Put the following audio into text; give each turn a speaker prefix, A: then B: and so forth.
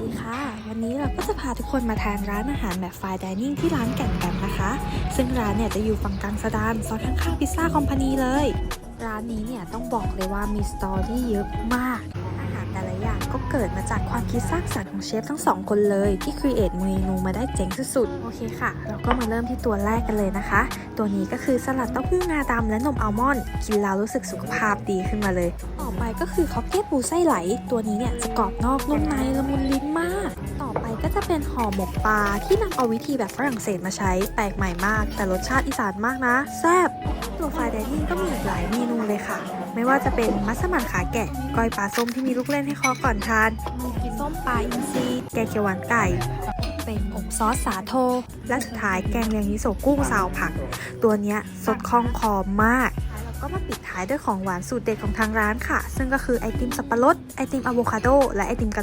A: ดีค่ะ วันนี้เราก็จะพาทุกคนมาทานร้านอาหารแบบไฟน์ดิเนิ่งที่ร้านแก่นแบมนะคะ ซึ่งร้านเนี่ยจะอยู่ฝั่งกลางสะดานซอยข้างๆพิซซ่าคอมพานีเลย ร้านนี้เนี่ยต้องบอกเลยว่ามีสตอรี่เยอะมาก ก็เกิดมาจากความคิดสร้างสรรค์ของเชฟทั้งสองคนเลยที่ครีเอทเมนูมาได้เจ๋งสุดๆ โอเคค่ะ เราก็มาเริ่มที่ตัวแรกกันเลยนะคะ ตัวนี้ก็คือสลัดเต้าหู้งาดำและนมอัลมอนด์กินแล้วรู้สึกสุขภาพดีขึ้นมาเลย ต่อไปก็คือค็อกเทลปูไส้ไหล ตัวนี้เนี่ยจะกรอบนอกนุ่มในละมุนลิ้นมาก ต่อไปก็จะเป็นห่อหมกปลาที่นำเอาวิธีแบบฝรั่งเศสมาใช้แปลกใหม่มาก แต่รสชาติอีสานมากนะ แซ่บตัวไฟดิเนิ่งก็มีหลายเมนู ไม่ว่าจะเป็นมัสมั่นขาแกะก้อยปลาส้มที่มีลูกเล่นให้คอก่อนทาน ส้มปลาอินทรีแกงเขียวหวานไก่ เป็นอบซอสสาโท และสุดท้ายแกงเลียงนิโซกุ้งซาวผัก ตัวเนี้ยสดคล่องคอมากแล้วก็มาปิดท้ายด้วยของหวานสูตรเด็ดของทางร้านค่ะ ซึ่งก็คือไอติมสับปะรด ไอติมอะโวคาโด และไอติมกะหล่